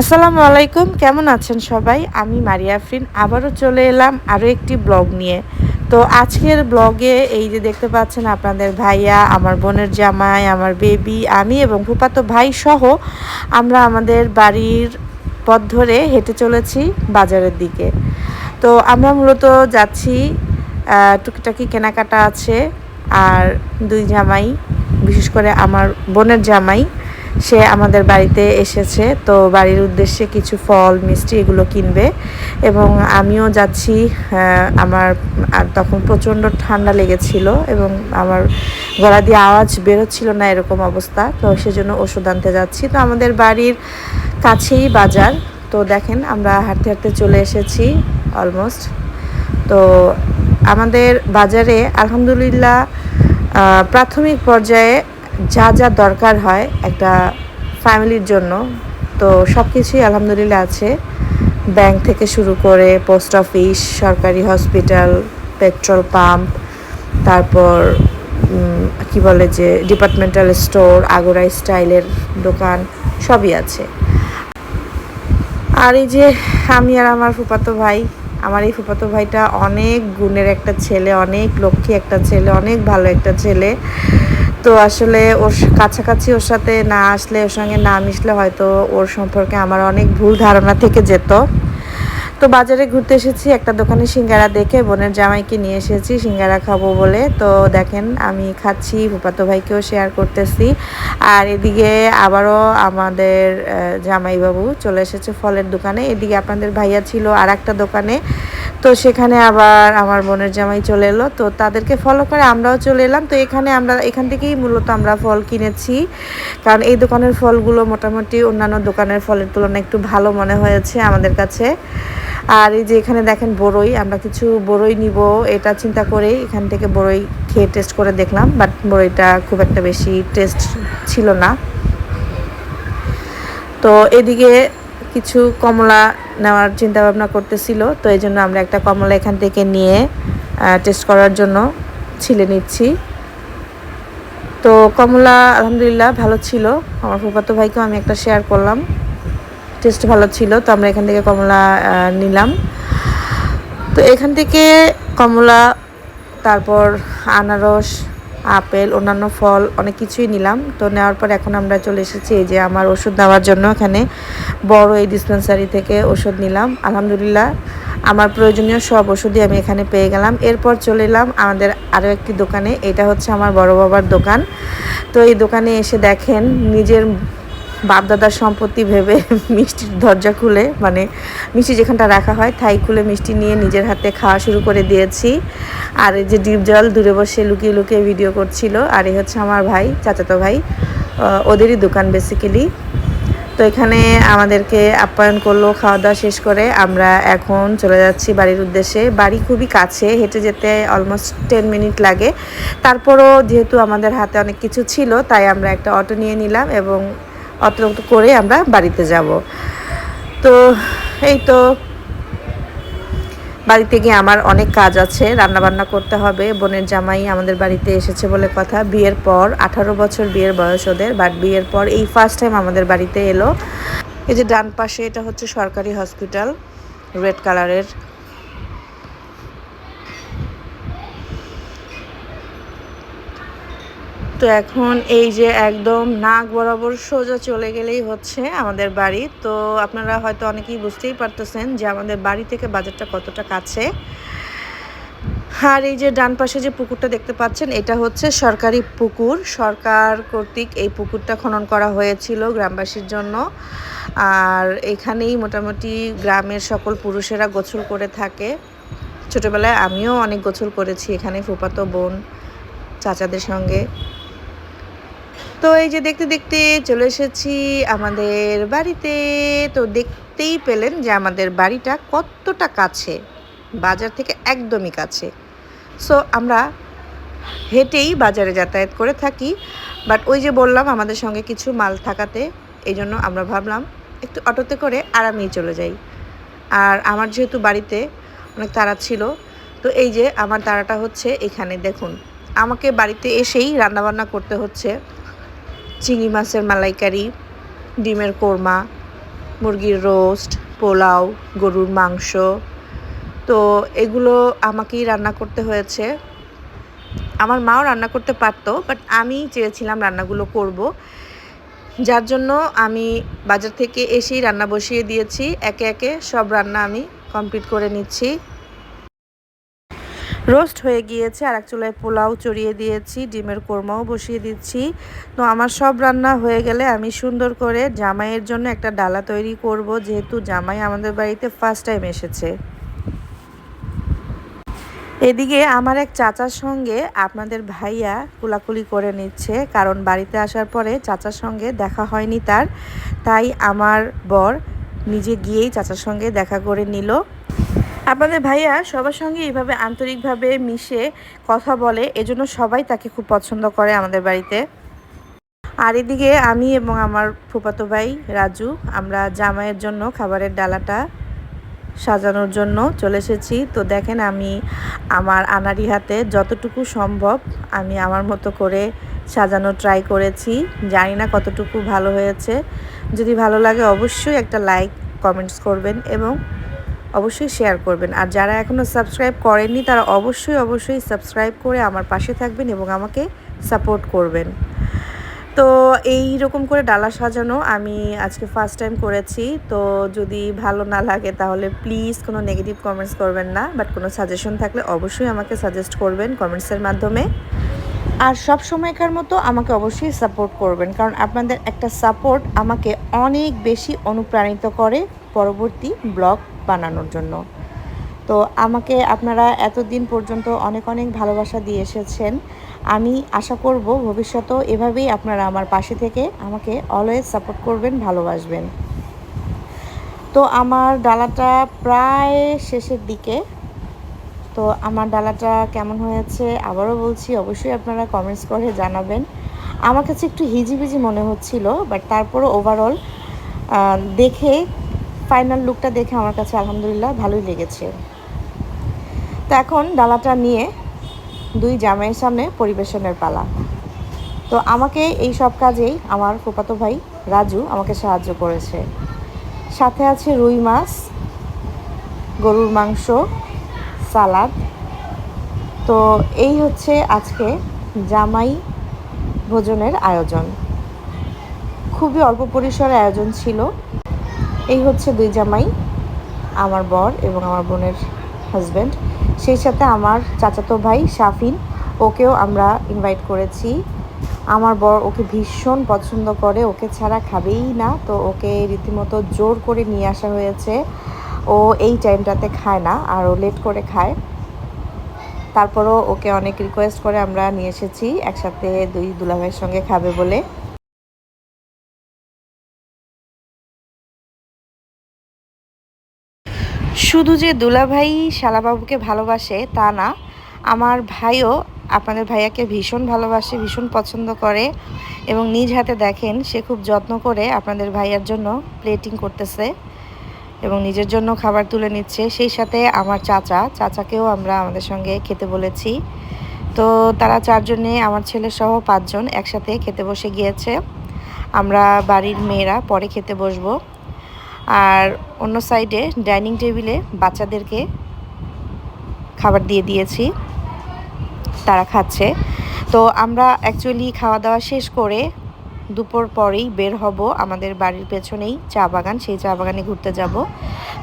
আসসালামু আলাইকুম, কেমন আছেন সবাই? আমি মারিয়া আফরিন, আবারও চলে এলাম আরও একটি ব্লগ নিয়ে। তো আজকের ব্লগে এই যে দেখতে পাচ্ছেন আপনাদের ভাইয়া, আমার বোনের জামাই, আমার বেবি আমি এবং ফুপাতো ভাই সহ আমরা আমাদের বাড়ির পথ ধরে হেঁটে চলেছি বাজারের দিকে। তো আমরা মূলত যাচ্ছি টুকিটাকি কেনাকাটা আছে, আর দুই জামাই, বিশেষ করে আমার বোনের জামাই সে আমাদের বাড়িতে এসেছে, তো বাড়ির উদ্দেশ্যে কিছু ফল, মিষ্টি এগুলো কিনবে এবং আমিও যাচ্ছি আমার, আর তখন প্রচণ্ড ঠান্ডা লেগেছিল এবং আমার গলা দিয়ে আওয়াজ বেরোচ্ছিল না এরকম অবস্থা, তো সেজন্য ওষুধ আনতে যাচ্ছি। তো আমাদের বাড়ির কাছেই বাজার, তো দেখেন আমরা হাঁটতে হাঁটতে চলে এসেছি অলমোস্ট তো আমাদের বাজারে আলহামদুলিল্লাহ প্রাথমিক পর্যায়ে যা যা দরকার হয় একটা ফ্যামিলির জন্য। তো সব কিছুই আলহামদুলিল্লাহ আছে। ব্যাংক থেকে শুরু করে পোস্ট অফিস, সরকারি হসপিটাল, পেট্রোল পাম্প, তারপর কি বলে যে, ডিপার্টমেন্টাল স্টোর, আগোরা স্টাইলের দোকান, সবই আছে। আর এই যে, আমি আর আমার ফুপাতো ভাই, আমার এই ফুপাতো ভাইটা অনেক গুণের একটা ছেলে, অনেক লক্ষ্মী একটা ছেলে, অনেক ভালো একটা ছেলে। তো আসলে ওর কাছাকাছি ওর সাথে না আসলে, ওর সঙ্গে না মিশলে হয়তো ওর সম্পর্কে আমার অনেক ভুল ধারণা থেকে যেত। তো বাজারে ঘুরতে এসেছি, একটা দোকানে সিঙ্গারা দেখে বোনের জামাইকে নিয়ে এসেছি, সিঙ্গারা খাব বলে। তো দেখেন, আমি খাচ্ছি ফুপাতো ভাইকেও শেয়ার করতেছি। আর এদিকে আবারও আমাদের জামাইবাবু চলে এসেছে ফলের দোকানে। এদিকে আপনাদের ভাইয়া ছিল আর একটা দোকানে। তো সেখানে আবার আমার বোনের জামাই চলে এলো। তো তাদেরকে ফলো করে আমরাও চলে এলাম। তো এখানে আমরা, এখান থেকেই মূলত আমরা ফল কিনেছি। কারণ এই দোকানের ফলগুলো মোটামুটি অন্যান্য দোকানের ফলের তুলনায় একটু ভালো মনে হয়েছে আমাদের কাছে। আর এই যে এখানে দেখেন বড়ই আমরা কিছু বড়ই নিব, এটা চিন্তা করে এখান থেকে বড়ই খেয়ে টেস্ট করে দেখলাম বাট বড়ইটা খুব একটা বেশি টেস্ট ছিল না। তো এদিকে কিছু কমলা নেওয়ার চিন্তা ভাবনা করতেছিল, তো এই জন্য আমরা একটা কমলা এখান থেকে নিয়ে টেস্ট করার জন্য ছিলে নিচ্ছি। তো কমলা আলহামদুলিল্লাহ ভালো ছিল, আমার ফুফাতো ভাইকেও আমি একটা শেয়ার করলাম। টেস্ট ভালো ছিল, তো আমরা এখান থেকে কমলা নিলাম। তো এখান থেকে কমলা, তারপর আনারস, আপেল, অন্যান্য ফল, অনেক কিছুই নিলাম। তো নেওয়ার পর এখন আমরা চলে এসেছি এই যে আমার ওষুধ নেওয়ার জন্য এখানে। বড় এই ডিসপেন্সারি থেকে ওষুধ নিলাম, আলহামদুলিল্লাহ। আমার প্রয়োজনীয় সব ওষুধই আমি এখানে পেয়ে গেলাম। এরপর চলে এলাম আমাদের আরও একটি দোকানে, এটা হচ্ছে আমার বড় বাবার দোকান। তো এই দোকানে এসে দেখেন, নিজের বাপদাদার সম্পত্তি ভেবে মিষ্টির দরজা খুলে মানে মিষ্টি যেখানটা রাখা হয় থাই খুলে মিষ্টি নিয়ে নিজের হাতে খাওয়া শুরু করে দিয়েছি। আর এই যে ডিপ জল, দূরে বসে লুকিয়ে লুকিয়ে ভিডিও করছিল। আর এই হচ্ছে আমার ভাই, চাচাতো ভাই ওদেরই দোকান বেসিক্যালি তো এখানে আমাদেরকে আপ্যায়ন করল, খাওয়া দাওয়া শেষ করে। আমরা এখন চলে যাচ্ছি বাড়ির উদ্দেশ্যে। বাড়ি খুবই কাছে, হেঁটে যেতে অলমোস্ট টেন মিনিট লাগে। তারপরও যেহেতু আমাদের হাতে অনেক কিছু ছিল, তাই আমরা একটা অটো নিয়ে নিলাম এবং অটো করে আমরা বাড়িতে যাব। তো এই তো বাড়িতে গিয়ে আমার অনেক কাজ আছে রান্না বান্না করতে হবে, বোনের জামাই আমাদের বাড়িতে এসেছে বলে কথা। বিয়ের পর আঠারো বছর বিয়ের বয়স ওদের বাট বিয়ের পর এই ফার্স্ট টাইম আমাদের বাড়িতে এলো। এই যে ডান পাশে এটা হচ্ছে সরকারি হসপিটাল রেড কালারের তো এখন এই যে একদম নাক বরাবর সোজা চলে গেলেই হচ্ছে আমাদের বাড়ি। তো আপনারা হয়তো অনেকেই বুঝতেই পারতেছেন যে আমাদের বাড়ি থেকে বাজারটা কতটা কাছে। আর এই যে ডান পাশে যে পুকুরটা দেখতে পাচ্ছেন, এটা হচ্ছে সরকারি পুকুর। সরকার কর্তৃক এই পুকুরটা খনন করা হয়েছিল গ্রামবাসীর জন্য। আর এখানেই মোটামুটি গ্রামের সকল পুরুষেরা গোসল করে থাকে। ছোটবেলায় আমিও অনেক গোসল করেছি এখানে ফুপাতো বোন, চাচাদের সঙ্গে। তো এই যে দেখতে দেখতে চলে এসেছি আমাদের বাড়িতে। তো দেখতেই পেলেন যে আমাদের বাড়িটা কতটা কাছে, বাজার থেকে একদমই কাছে। সো আমরা হেঁটেই বাজারে যাতায়াত করে থাকি। বাট ওই যে বললাম আমাদের সঙ্গে কিছু মাল থাকাতে, এই জন্য আমরা ভাবলাম একটু অটোতে করে আরামেই চলে যাই। আর আমার যেহেতু বাড়িতে অনেক তাড়া ছিল, তো এই যে আমার তাড়াটা হচ্ছে এখানে। দেখুন, আমাকে বাড়িতে এসেই রান্নাবান্না করতে হচ্ছে। চিংড়ি মাছের মালাইকারি, ডিমের কোরমা, মুরগির রোস্ট, পোলাও, গরুর মাংস। তো এগুলো আমাকেই রান্না করতে হয়েছে। আমার মাও রান্না করতে পারতো বাট আমি চেয়েছিলাম রান্নাগুলো করব। যার জন্য আমি বাজার থেকে এসেই রান্না বসিয়ে দিয়েছি। একে একে সব রান্না আমি কমপ্লিট করে নিচ্ছি। রোস্ট হয়ে গিয়েছে, আর এক চুলায় পোলাও চড়িয়ে দিয়েছি, ডিমের কোরমাও বসিয়ে দিচ্ছি। তো আমার সব রান্না হয়ে গেলে আমি সুন্দর করে জামাইয়ের জন্য একটা ডালা তৈরি করব, যেহেতু জামাই আমাদের বাড়িতে ফার্স্ট টাইম এসেছে। এদিকে আমার এক চাচার সঙ্গে আপনাদের ভাইয়া কুলাকুলি করে নিচ্ছে, কারণ বাড়িতে আসার পরে চাচার সঙ্গে দেখা হয়নি তার। তাই আমার বর নিজে গিয়েই চাচার সঙ্গে দেখা করে নিল। আপনাদের ভাইয়া সবার সঙ্গে এইভাবে আন্তরিকভাবে মিশে কথা বলে, এজন্য সবাই তাকে খুব পছন্দ করে আমাদের বাড়িতে। আর এদিকে আমি এবং আমার ফুপাতো ভাই রাজু, আমরা জামাইয়ের জন্য খাবারের ডালাটা সাজানোর জন্য চলে এসেছি। তো দেখেন আমি আমার আনারি হাতে যতটুকু সম্ভব আমি আমার মতো করে সাজানো ট্রাই করেছি। জানি না কতটুকু ভালো হয়েছে। যদি ভালো লাগে অবশ্যই একটা লাইক কমেন্টস করবেন এবং অবশ্যই শেয়ার করবেন। আর যারা এখনও সাবস্ক্রাইব করেননি, তারা অবশ্যই অবশ্যই সাবস্ক্রাইব করে আমার পাশে থাকবেন এবং আমাকে সাপোর্ট করবেন। তো এই রকম করে ডালা সাজানো আমি আজকে ফার্স্ট টাইম করেছি। তো যদি ভালো না লাগে তাহলে প্লিজ কোনো নেগেটিভ কমেন্টস করবেন না। বাট কোনো সাজেশন থাকলে অবশ্যই আমাকে সাজেস্ট করবেন কমেন্টসের মাধ্যমে। আর সব সময়কার মতো আমাকে অবশ্যই সাপোর্ট করবেন। কারণ আপনাদের একটা সাপোর্ট আমাকে অনেক বেশি অনুপ্রাণিত করে। পরবর্তী ব্লগ বানানোর জন্য। তো আমাকে আপনারা এতদিন পর্যন্ত অনেক অনেক ভালোবাসা দিয়ে এসেছেন। আমি আশা করব ভবিষ্যতেও এভাবেই আপনারা আমার পাশে থেকে আমাকে অলওয়েজ সাপোর্ট করবেন, ভালোবাসবেন। তো আমার ডালাটা প্রায় শেষের দিকে। তো আমার ডালাটা কেমন হয়েছে আবারও বলছি, অবশ্যই আপনারা কমেন্টস করে জানাবেন। আমার কাছে একটু হিজিবিজি মনে হচ্ছিল বাট তারপরও ওভারঅল দেখে ফাইনাল লুকটা দেখে আমার কাছে আলহামদুলিল্লাহ ভালোই লেগেছে। তো এখন ডালাটা নিয়ে দুই জামাইয়ের সামনে পরিবেশনের পালা। তো আমাকে এই সব কাজেই আমার ফুপাতো ভাই রাজু আমাকে সাহায্য করেছে। সাথে আছে রুই মাছ, গরুর মাংস, সালাদ। তো এই হচ্ছে আজকে জামাই ভোজনের আয়োজন। খুবই অল্প পরিসরে আয়োজন ছিল। এই হচ্ছে দুই জামাই, আমার বর এবং আমার বোনের হাজব্যান্ড সেই সাথে আমার চাচাতো ভাই শাফিন, ওকেও আমরা ইনভাইট করেছি। আমার বর ওকে ভীষণ পছন্দ করে, ওকে ছাড়া খাবেই না, তো ওকে রীতিমতো জোর করে নিয়ে আসা হয়েছে। ও এই টাইমটাতে খায় না, আর ও লেট করে খায়। তারপরও ওকে অনেক রিকোয়েস্ট করে আমরা নিয়ে এসেছি, একসাথে দুই দুলাভাইয়ের সঙ্গে খাবে বলে। শুধু যে দুলাভাই শালাবাবুকে ভালোবাসে তা না, আমার ভাইও আপনাদের ভাইয়াকে ভীষণ ভালোবাসে, ভীষণ পছন্দ করে এবং নিজ হাতে দেখেন সে খুব যত্ন করে আপনাদের ভাইয়ার জন্য প্লেটিং করতেছে এবং নিজের জন্য খাবার তুলে নিচ্ছে। সেই সাথে আমার চাচা, চাচাকেও আমরা আমাদের সঙ্গে খেতে বলেছি। তো তারা চারজনে, আমার ছেলে সহ পাঁচজন একসাথে খেতে বসে গিয়েছে। আমরা বাড়ির মেয়েরা পরে খেতে বসবো। আর অন্য সাইডে ডাইনিং টেবিলে বাচ্চাদেরকে খাবার দিয়ে দিয়েছি। তারা খাচ্ছে। তো আমরা অ্যাকচুয়ালি খাওয়া দাওয়া শেষ করে দুপুর পরেই বের হব আমাদের বাড়ির পেছনেই, চা বাগান, সেই চা বাগানে ঘুরতে যাব।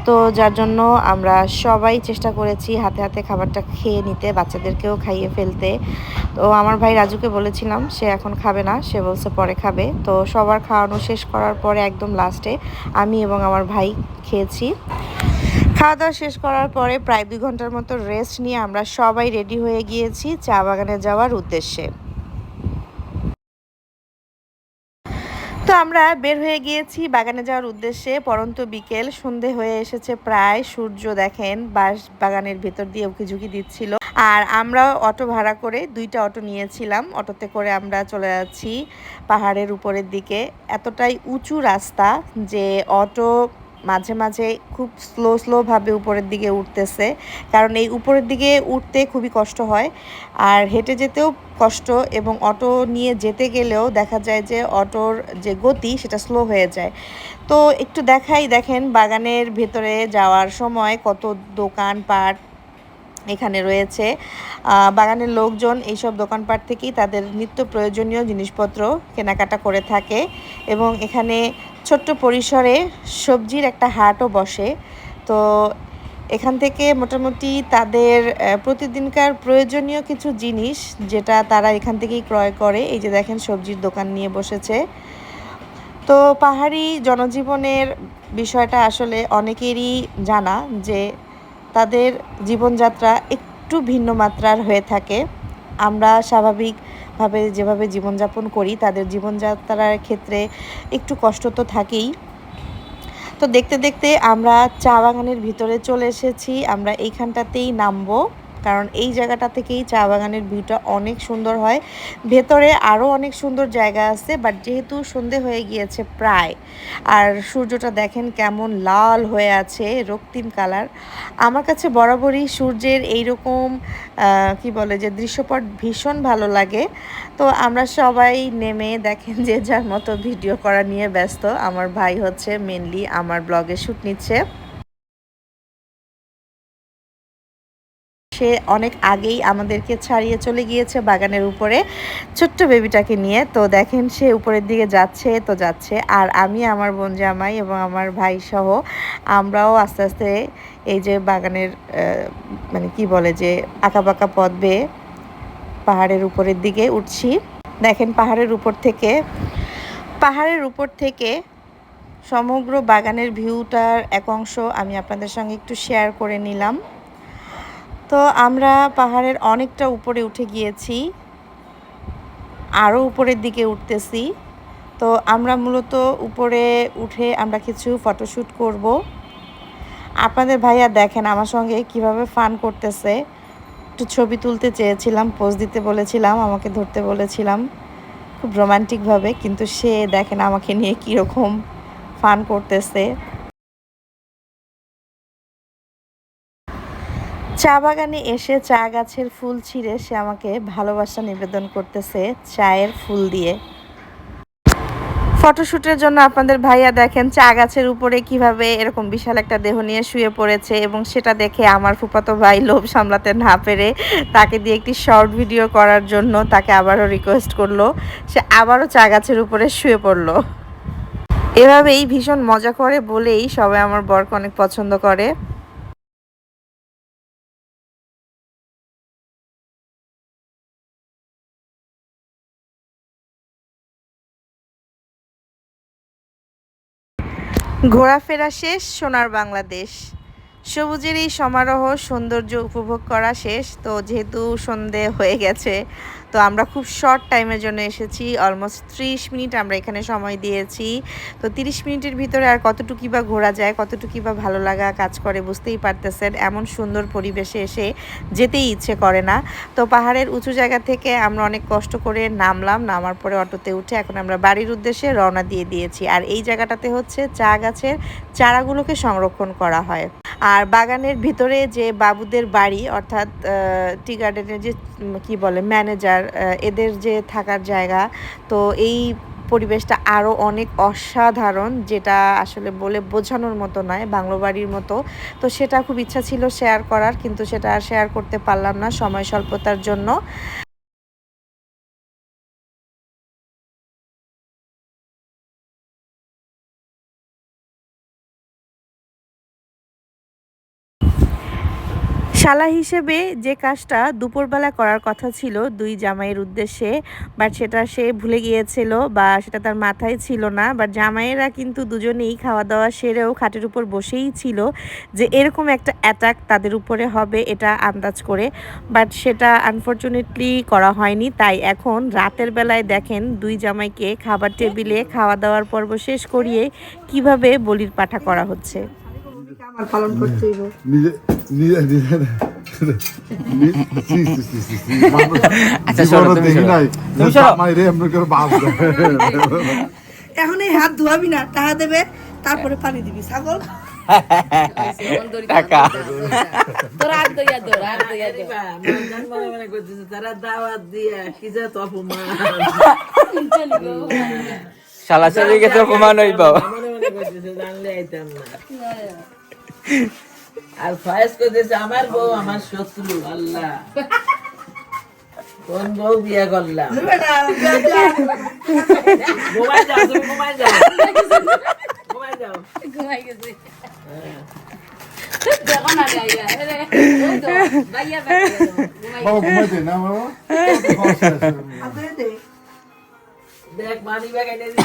তো যার জন্য আমরা সবাই চেষ্টা করেছি হাতে হাতে খাবারটা খেয়ে নিতে, বাচ্চাদেরকেও খাইয়ে ফেলতে। তো আমার ভাই রাজুকে বলেছিলাম, সে এখন খাবে না, সে বলছে পরে খাবে। তো সবার খাওয়ানো শেষ করার পরে একদম লাস্টে আমি এবং আমার ভাই খেয়েছি। খাওয়া দাওয়া শেষ করার পরে প্রায় দুই ঘণ্টার মতো রেস্ট নিয়ে আমরা সবাই রেডি হয়ে গিয়েছি চা বাগানে যাওয়ার উদ্দেশ্যে। তো আমরা বের হয়ে গিয়েছি। বাগানে যাওয়ার উদ্দেশ্যে পরন্ত বিকেল, সন্ধে হয়ে এসেছে প্রায়। সূর্য দেখেন বাস বাগানের ভেতর দিয়ে উকি ঝুঁকি দিচ্ছিল। আর আমরা অটো ভাড়া করে দুইটা অটো নিয়েছিলাম। অটোতে করে আমরা চলে যাচ্ছি পাহাড়ের উপরের দিকে। এতটাই উঁচু রাস্তা যে অটো মাঝে মাঝে খুব স্লো স্লোভাবে উপরের দিকে উঠতেছে। কারণ এই উপরের দিকে উঠতে খুবই কষ্ট হয়। আর হেঁটে যেতেও কষ্ট এবং অটো নিয়ে যেতে গেলেও দেখা যায় যে অটোর যে গতি, সেটা স্লো হয়ে যায়। তো একটু দেখাই, দেখেন বাগানের ভেতরে যাওয়ার সময় কত দোকানপাট এখানে রয়েছে। বাগানের লোকজন এইসব দোকানপাট থেকেই তাদের নিত্য প্রয়োজনীয় জিনিসপত্র কেনাকাটা করে থাকে এবং এখানে ছোট্ট পরিসরে সবজির একটা হাটও বসে। তো এখান থেকে মোটামুটি তাদের প্রতিদিনকার প্রয়োজনীয় কিছু জিনিস যেটা তারা এখান থেকেই ক্রয় করে, এই যে দেখেন সবজির দোকান নিয়ে বসেছে। তো পাহাড়ি জনজীবনের বিষয়টা আসলে অনেকেরই জানা যে তাদের জীবনযাত্রা একটু ভিন্ন মাত্রার হয়ে থাকে। আমরা স্বাভাবিকভাবে যেভাবে জীবনযাপন করি, তাদের জীবনযাত্রার ক্ষেত্রে একটু কষ্ট তো থাকেই। তো দেখতে দেখতে আমরা চা বাগানের ভিতরে চলে এসেছি, আমরা এইখানটাতেই নামবো। কারণ এই জায়গাটা থেকেই চা বাগানের ভিউটা অনেক সুন্দর হয়। ভেতরে আরও অনেক সুন্দর জায়গা আছে বাট যেহেতু সন্ধে হয়ে গিয়েছে প্রায়, আর সূর্যটা দেখেন কেমন লাল হয়ে আছে, রক্তিম কালার। আমার কাছে বরাবরই সূর্যের এইরকম কি বলে যে দৃশ্যপট ভীষণ ভালো লাগে। তো আমরা সবাই নেমে দেখেন যে যার মতো ভিডিও করা নিয়ে ব্যস্ত। আমার ভাই হচ্ছে মেনলি আমার ব্লগে শ্যুট নিচ্ছে। সে অনেক আগেই আমাদেরকে ছাড়িয়ে চলে গিয়েছে বাগানের উপরে ছোট্ট বেবিটাকে নিয়ে। তো দেখেন সে উপরের দিকে যাচ্ছে, তো যাচ্ছে। আর আমি, আমার বোন জামাই এবং আমার ভাই সহ আমরাও আস্তে আস্তে এই যে বাগানের মানে কি বলে যে আঁকা বাঁকা পথ বেয়ে পাহাড়ের উপরের দিকে উঠছি। দেখেন পাহাড়ের উপর থেকে, পাহাড়ের উপর থেকে সমগ্র বাগানের ভিউটার এক অংশ আমি আপনাদের সঙ্গে একটু শেয়ার করে নিলাম। তো আমরা পাহাড়ের অনেকটা উপরে উঠে গিয়েছি। আরও উপরের দিকে উঠতেছি। তো আমরা মূলত উপরে উঠে আমরা কিছু ফটোশ্যুট করব। আপনাদের ভাইয়া দেখেন আমার সঙ্গে কীভাবে ফান করতেছে। একটু ছবি তুলতে চেয়েছিলাম, পোজ দিতে বলেছিলাম, আমাকে ধরতে বলেছিলাম। খুব রোমান্টিকভাবে কিন্তু সে দেখেন আমাকে নিয়ে কীরকম ফান করতেছে। চা বাগানে এসে চা গাছের ফুল ছিঁড়ে সে আমাকে ভালোবাসা নিবেদন করতেছে চায়ের ফুল দিয়ে। ফটোশ্যুটের জন্য আপনাদের ভাইয়া দেখেন চা গাছের উপরে কীভাবে এরকম বিশাল একটা দেহ নিয়ে শুয়ে পড়েছে এবং সেটা দেখে আমার ফুপাতো ভাই লোভ সামলাতে না পেরে তাকে দিয়ে একটি শর্ট ভিডিও করার জন্য তাকে আবারও রিকোয়েস্ট করল। সে আবারও চা গাছের উপরে শুয়ে পড়ল। এভাবেই ভীষণ মজা করে বলেই সবাই আমার বরকে অনেক পছন্দ করে। ঘোরাফেরা শেষ সোনার বাংলাদেশ। সবুজের এই সমারোহ সৌন্দর্য উপভোগ করা শেষ, তো যেহেতু সন্ধে হয়ে গেছে, তো আমরা খুব শর্ট টাইমের জন্য এসেছি অলমোস্ট ত্রিশ মিনিট আমরা এখানে সময় দিয়েছি, তো তিরিশ মিনিটের ভিতরে আর কতটুকু বা ঘোরা যায় কতটুকু বা ভালো লাগা কাজ করে বুঝতেই পারতেছেন, এমন সুন্দর পরিবেশে এসে যেতেই ইচ্ছে করে না। তো পাহাড়ের উঁচু জায়গা থেকে আমরা অনেক কষ্ট করে নামলাম, নামার পরে অটোতে উঠে এখন আমরা বাড়ির উদ্দেশ্যে রওনা দিয়ে দিয়েছি, আর এই জায়গাটাতে হচ্ছে চা গাছের চারাগুলোকে সংরক্ষণ করা হয়। আর বাগানের ভিতরে যে বাবুদের বাড়ি, অর্থাৎ টি গার্ডেনের যে কি বলে ম্যানেজার এদের যে থাকার জায়গা, তো এই পরিবেশটা আরও অনেক অসাধারণ, যেটা আসলে বলে বোঝানোর মতো নয়, বাংলো বাড়ির মতো। তো সেটা খুব ইচ্ছা ছিল শেয়ার করার, কিন্তু সেটা আর শেয়ার করতে পারলাম না সময় স্বল্পতার জন্য। শালা হিসেবে যে কাজটা দুপুরবেলা করার কথা ছিল দুই জামাইয়ের উদ্দেশ্যে বাট সেটা সে ভুলে গিয়েছিল বা সেটা তার মাথায় ছিল না। বাট জামাইয়েরা কিন্তু দুজনেই খাওয়া দাওয়া সেরেও খাটের উপর বসেই ছিল যে এরকম একটা অ্যাটাক তাদের উপরে হবে এটা আন্দাজ করে। বাট সেটা আনফর্চুনেটলি করা হয়নি। তাই এখন রাতের বেলায় দেখেন দুই জামাইকে খাবার টেবিলে খাওয়া দাওয়ার পর্ব শেষ করিয়ে কীভাবে বলির পাঠা করা হচ্ছে। আমার পালন করতে আচ্ছা। এখন এই হাত ধোয়াবি না টাকা দেবে তারপরে পানি দিবি ছাগল। টাকা। তোর দাওয়াত দিয়ে কি যে অপমান শালা চলে গেছে অপমান হইব। জানলে আইতাম না। আর ফয়েজ করতেছে আমার বউ আমার শত্রু আল্লাহ। কোন বউ বিয়ে করলাম? ঘুমাই যাও তুমি ঘুমাই যাও। ঘুমাই যাও। ঘুমাই গেছে। দেখো মানি ব্যাগ এনে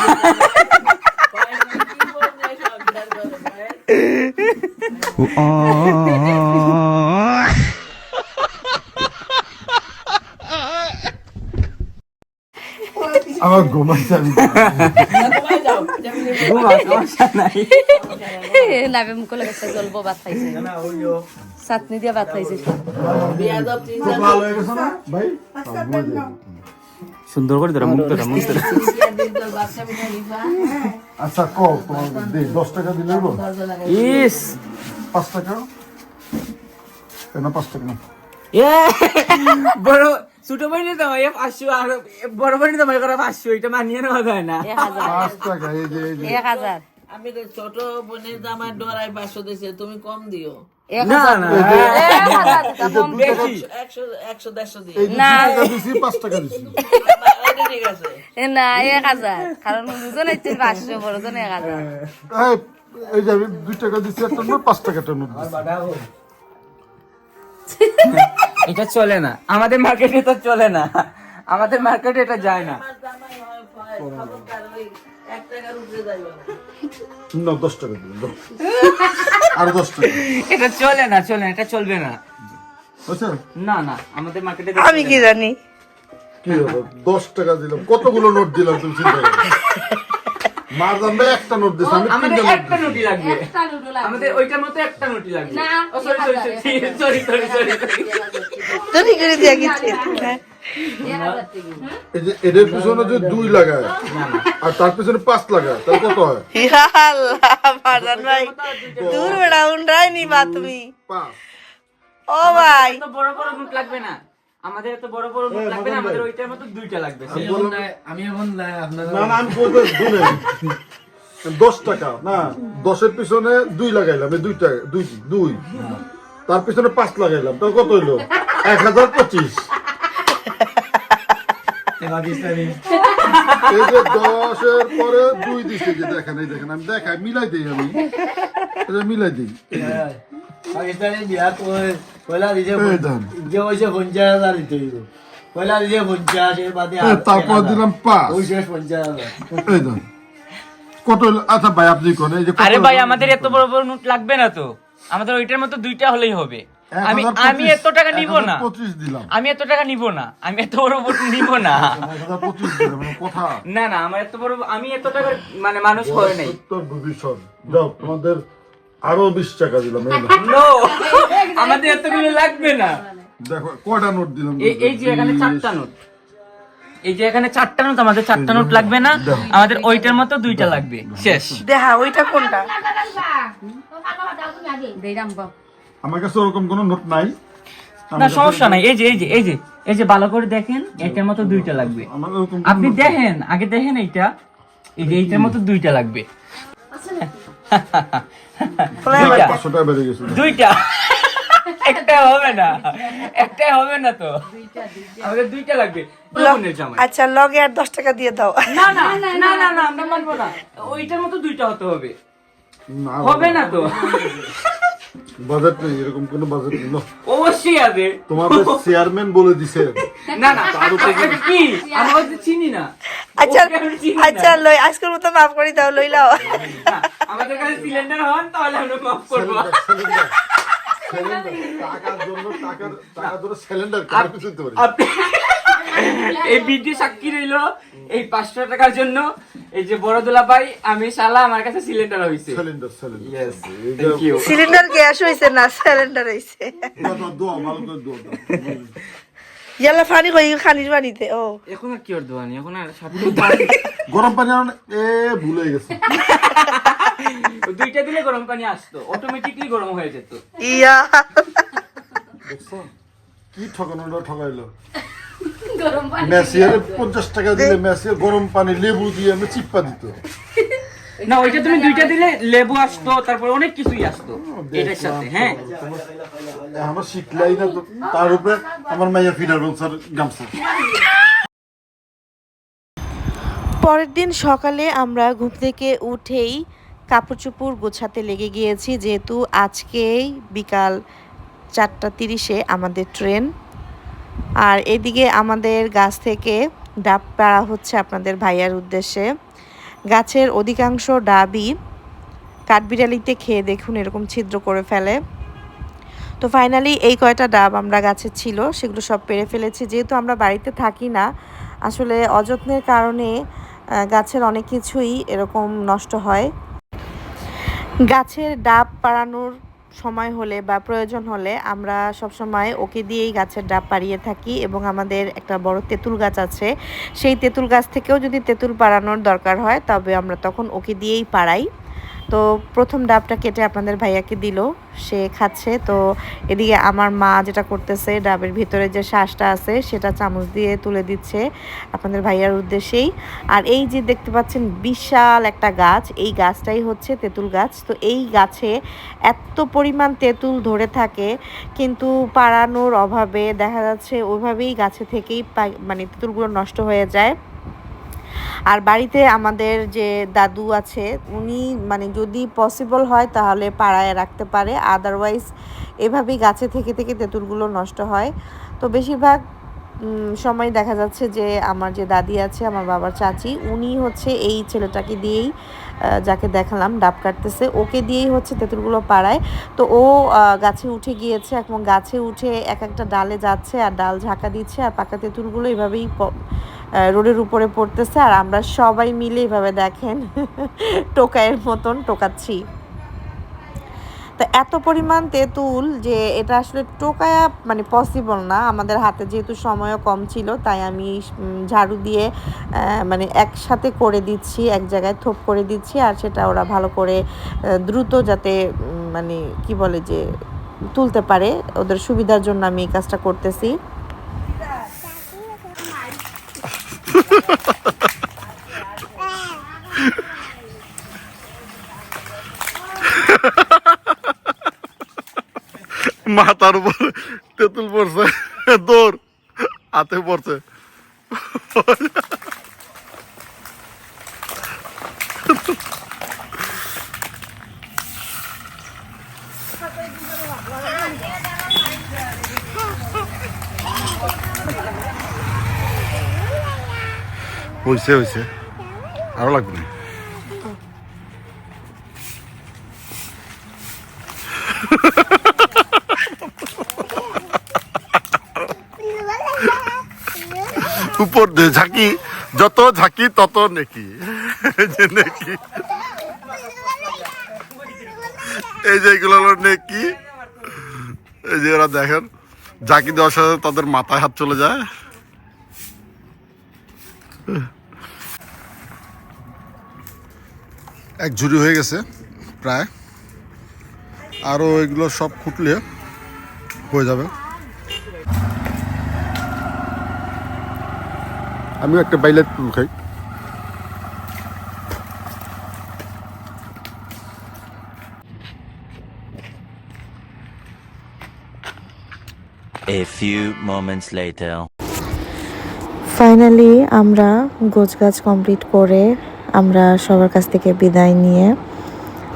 আমার ঘুমাইতে আমি নাবে মুখ লাগে জলবো ভাত খাইছে চাটনি দিয়া ভাত খাইছে সুন্দর করে ধরো মুখ ধরো মুখ ধরো। আচ্ছা কও তোমার দে দশ টাকা দিলে হলো? ইস। পাঁচ টাকা? কেন পাঁচ টাকা? এ বড় ছোট বাড়ি তো এ পাঁচশো আর বড় বাড়ি তো মনে পাঁচশো এটা মানিয়ে নেওয়া যায় না। হাজার। পাঁচ টাকা এই যে এক হাজার। আমি তো ছোট বোনের জামার ডরাই পাঁচশো দিছে তুমি কম দিও। না হাজার না এ না। এক হাজার। কারণ দুজন হচ্ছে পাঁচশো বড়জন এক হাজার। এই, যে আমি দুই টাকা দিছি একটা নোট পাঁচ টাকা একটা নোট দিছি। এটা চলে না। আমাদের মার্কেটে তো চলে না। আমাদের মার্কেটে এটা যায় না। হয় না দশ টাকা দিবেন আর দশ টাকা এটা চলে না চলে না এটা চলবে না না না আমাদের মার্কেটে আমি কি জানি কি হলো দশ টাকা দিলাম কতগুলো নোট দিলাম তুমি চিন্তা করো মার একটা নোট দিছি আমি আমাদের একটা নোটি লাগবে একটা লুডো লাগবে। আমাদের ওইটার মতো একটা নোটি লাগবে না, sorry sorry sorry sorry sorry sorry করে দিয়া গেছে এদের পিছনে যে দুই লাগায় আর তার পিছনে পাঁচ লাগায় তাহলে কত হয়? মারজান ভাই দূর বেড়া উন্ডাই নিবা তুমি। ও ভাই। বড় বড় নোট লাগবে না। আমাদের এত বড় বড় নোট লাগবে না আমাদের ওইটার মতো দুইটা লাগবে। আমি এখন আপনার না না আমি বলতে দুই দশ টাকা না দশের পিছনে দুই লাগাইলাম দুই টাকা দুই দুই। তার পিছনে পাঁচ লাগাইলাম তাহলে কত হইল? এক হাজার পঁচিশ। এই যে দশের পরে দুই দিচ্ছে যে দেখেন এই দেখেন আমি দেখাই মিলাই দিই আমি। এটা মিলাই দিই। পাকিস্তানি বিয়া পয়লা দিছে যে হয়েছে পঞ্চাশ হাজার দিতে হইব। পয়লা দিছে পঞ্চাশ এর বাদে তারপর দিলাম পাঁচ। ওই শেষ পঞ্চাশ হাজার। এই দেন। কত আচ্ছা ভাই আপনি কোন এই যে আরে ভাই আমাদের এত বড় বড় নোট লাগবে না তো? আমাদের ওইটার মতো দুইটা হলেই হবে। আমি আমি এত টাকা নিব না। দিলাম। আমি এত টাকা নিব না। আমি এত বড় বড় নিব না। মানে কথা। না না আমার এত বড় আমি এত টাকা মানে মানুষ হয় নাই। উত্তর ভবিষ্যৎ যাও তোমাদের আরও বিশ টাকা দিলাম নো আমাদের এতগুলো লাগবে না। দেখো কয়টা নোট দিলাম এই- যে এখানে চারটা নোট। এই যে এখানে চারটা নোট আমাদের চারটা নোট লাগবে না। আমাদের ওইটার মতো দুইটা লাগবে। শেষ। দেখা ওইটা কোনটা। আমার কাছে ওরকম কোনো নোট নাই। না সমস্যা নাই। এই যে এই যে এই যে এই যে ভালো করে দেখেন এটার মতো দুইটা লাগবে। আপনি দেখেন আগে দেখেন এইটা। এই যে এইটার মতো দুইটা লাগবে। দুইটা। একটা হবে না। একটা হবে না তো। আমাদের দুইটা। লাগবে। আচ্ছা লগে আর দশ টাকা দিয়ে দাও। না না না না না আমরা মানবো না। ওইটার মতো দুইটা হতে হবে। হবে না তো। বাজেট নেই এরকম কোনো বাজেট নেই অবশ্যই আছে। তোমাদের চেয়ারম্যান বলে দিছে। না না কি? আমরা তো চিনি না। আচ্ছা। আচ্ছা লই আজকের মতো মাফ করে দাও লইলাও না, আমাদের কাছে সিলিন্ডার হন তাহলে আমরা মাফ করব। সিলিন্ডার টাকার জন্য টাকার টাকার জন্য সিলিন্ডার কার কিছু দিতে পারি? এই ভিডিও সাক্ষী রইল এই পাঁচশো টাকার জন্য। এই যে বড় দোলা ভাই আমি শালা আমার কাছে সিলিন্ডার হয়েছে সিলিন্ডার সিলিন্ডার ইয়েস এই যে সিলিন্ডার গ্যাস হইছে না সিলিন্ডার হইছে। দোয়া দোয়া ভালো করে দোয়া দাও। ইয়ালা পানি কই খানির পানিতে ও। এখন আর কি আর দোয়ানি এখন আর গরম পানি আনো এ ভুলে গেছে। দুইটা দিলে গরম পানি আসতো অটোমেটিকলি গরম হয়ে যেত। ইয়া। দেখছ? কি ঠকানোটা ঠকাইলো? গরম পানি মেসিয়ার পঞ্চাশ টাকা দিলে মেসিয়ার গরম পানি লেবু দিয়ে আমি চিপ্পা দিত। না ওইটা তুমি দুইটা দিলে লেবু আসতো তারপর অনেক কিছুই আসতো। এটার সাথে হ্যাঁ। আমার শিখলাই না তো। তার উপরে আমার মাইয়া ফিরার বলছার গামছা। পরের দিন সকালে আমরা ঘুম থেকে উঠেই কাপড় চোপড় গোছাতে লেগে গিয়েছি যেহেতু আজকেই বিকাল চারটা তিরিশে আমাদের ট্রেন। আর এদিকে আমাদের গাছ থেকে ডাব পাড়া হচ্ছে আপনাদের ভাইয়ার উদ্দেশ্যে। গাছের অধিকাংশ ডাবই কাঠবিড়ালিতে খেয়ে দেখুন এরকম ছিদ্র করে ফেলে। তো ফাইনালি এই কয়টা ডাব আমরা গাছে ছিল, সেগুলো সব পেরে ফেলেছি। যেহেতু আমরা বাড়িতে থাকি না, আসলে অযত্নের কারণে গাছের অনেক কিছুই এরকম নষ্ট হয়। গাছের ডাব পাড়ানোর সময় হলে বা প্রয়োজন হলে আমরা সব সময় ওকে দিয়েই গাছের ডাব পাড়িয়ে থাকি এবং আমাদের একটা বড় তেঁতুল গাছ আছে। সেই তেঁতুল গাছ থেকেও যদি তেঁতুল পাড়ানোর দরকার হয়, তবে আমরা তখন ওকে দিয়েই পাড়াই। তো প্রথম ডাবটা কেটে আপনাদের ভাইয়াকে দিল, সে খাচ্ছে। তো এদিকে আমার মা যেটা করতেছে, ডাবের ভিতরে যে শ্বাসটা আছে, সেটা চামচ দিয়ে তুলে দিচ্ছে আপনাদের ভাইয়ার উদ্দেশ্যেই। আর এই যে দেখতে পাচ্ছেন বিশাল একটা গাছ, এই গাছটাই হচ্ছে তেঁতুল গাছ। তো এই গাছে এত পরিমাণ তেঁতুল ধরে থাকে, কিন্তু পাড়ানোর অভাবে দেখা যাচ্ছে ওইভাবেই গাছে থেকেই মানে তেঁতুলগুলো নষ্ট হয়ে যায়। আর বাড়িতে আমাদের যে দাদু আছে, উনি মানে যদি পসিবল হয় তাহলে পাড়ায় রাখতে পারে। আদারওয়াইজ এভাবেই গাছে থেকে থেকে তেঁতুলগুলো নষ্ট হয়। তো বেশিরভাগ সময় দেখা যাচ্ছে যে আমার যে দাদি আছে, আমার বাবার চাচি, উনি হচ্ছে এই ছেলেটাকে দিয়েই যাকে দেখালাম ডাব কাটতেছে, ওকে দিয়েই হচ্ছে তেঁতুলগুলো পাড়ায়। তো ও গাছে উঠে গিয়েছে এবং গাছে উঠে এক একটা ডালে যাচ্ছে আর ডাল ঝাঁকা দিচ্ছে আর পাকা তেঁতুলগুলো এভাবেই রোডের উপরে পড়তেছে আর আমরা সবাই মিলে এভাবে দেখেন টোকায়ের মতন টোকাচ্ছি। তো এত পরিমাণ তেঁতুল যে এটা আসলে টোকায়া মানে পসিবল না। আমাদের হাতে যেহেতু সময়ও কম ছিল, তাই আমি ঝাড়ু দিয়ে মানে একসাথে করে দিচ্ছি, এক জায়গায় থোপ করে দিচ্ছি আর সেটা ওরা ভালো করে দ্রুত যাতে মানে কি বলে যে, তুলতে পারে। ওদের সুবিধার জন্য আমি এই কাজটা করতেছি। মাথার উপর তেঁতুল পড়ছে দৌড় হাতে পড়ছে হয়েছে হয়েছে আরও লাগবে না? উপর ঝাঁকি। যত ঝাঁকি, তত নেকি। নেকি। এই যে এগুলো হলো নেকি। এই যে ওরা দেখেন, ঝাঁকি দেওয়ার সাথে তাদের মাথায় হাত চলে যায়। এক ঝুড়ি হয়ে গেছে প্রায়। আরও এগুলো সব খুটলে হয়ে যাবে। আমিও একটা বাইলেট ফুল খাই। A few moments later. Finally আমরা গোছগাছ কমপ্লিট করে আমরা সবার কাছ থেকে বিদায় নিয়ে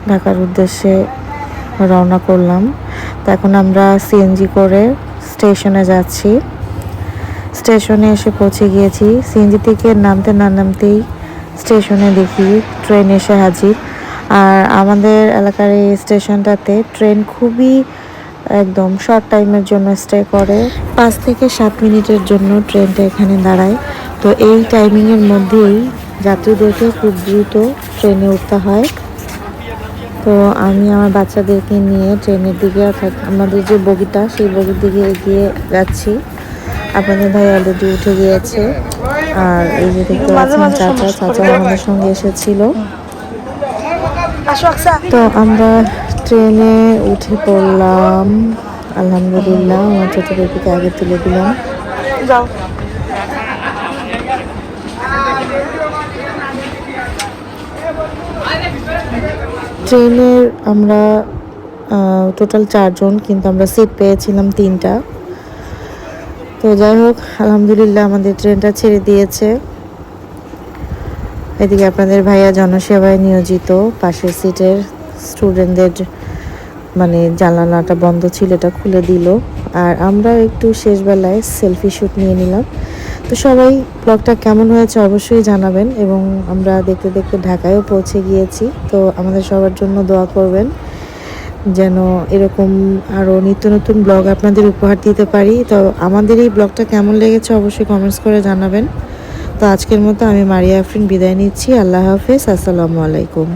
ঢাকার উদ্দেশ্যে রওনা করলাম। তো এখন আমরা সিএনজি করে স্টেশনে যাচ্ছি। স্টেশনে এসে পৌঁছে গিয়েছি। সিএনজি থেকে নামতে না নামতেই স্টেশনে দেখি ট্রেন এসে হাজির। আর আমাদের এলাকার এই স্টেশনটাতে ট্রেন খুবই একদম শর্ট টাইমের জন্য স্টে করে। পাঁচ থেকে সাত মিনিটের জন্য ট্রেনটা এখানে দাঁড়ায়। তো এই টাইমিংয়ের মধ্যেই যাত্রীদেরকে খুব দ্রুত ট্রেনে উঠতে হয়। তো আমি আমার বাচ্চাদেরকে নিয়ে ট্রেনের দিকে অর্থাৎ আমাদের যে বগিটা সেই বগির দিকে এগিয়ে যাচ্ছি। আপনাদের ভাই অলরেডি উঠে গিয়েছে। আর এই যে দেখতে পাচ্ছেন চাচা চাচা আমাদের সঙ্গে এসেছিল। তো আমরা ট্রেনে উঠে পড়লাম। আলহামদুলিল্লাহ আমার ছোট বেবিকে আগে তুলে দিলাম। ট্রেনের আমরা টোটাল চারজন, কিন্তু আমরা সিট পেয়েছিলাম তিনটা। তো যাই হোক, আলহামদুলিল্লাহ আমাদের ট্রেনটা ছেড়ে দিয়েছে। এদিকে আপনাদের ভাইয়া জনসেবায় নিয়োজিত, পাশের সিটের স্টুডেন্টদের মানে জানালাটা বন্ধ ছিল, এটা খুলে দিল। আর আমরা একটু শেষবেলায় সেলফি শ্যুট নিয়ে নিলাম। তো সবাই, ব্লগটা কেমন হয়েছে অবশ্যই জানাবেন এবং আমরা দেখতে দেখতে ঢাকায়ও পৌঁছে গিয়েছি। তো আমাদের সবার জন্য দোয়া করবেন যেন এরকম আরও নিত্য নতুন ব্লগ আপনাদের উপহার দিতে পারি। তো আমাদের এই ব্লগটা কেমন লেগেছে অবশ্যই কমেন্টস করে জানাবেন। তো আজকের মতো আমি মারিয়া আফরিন বিদায় নিচ্ছি। আল্লাহ হাফেজ। আসসালামু আলাইকুম।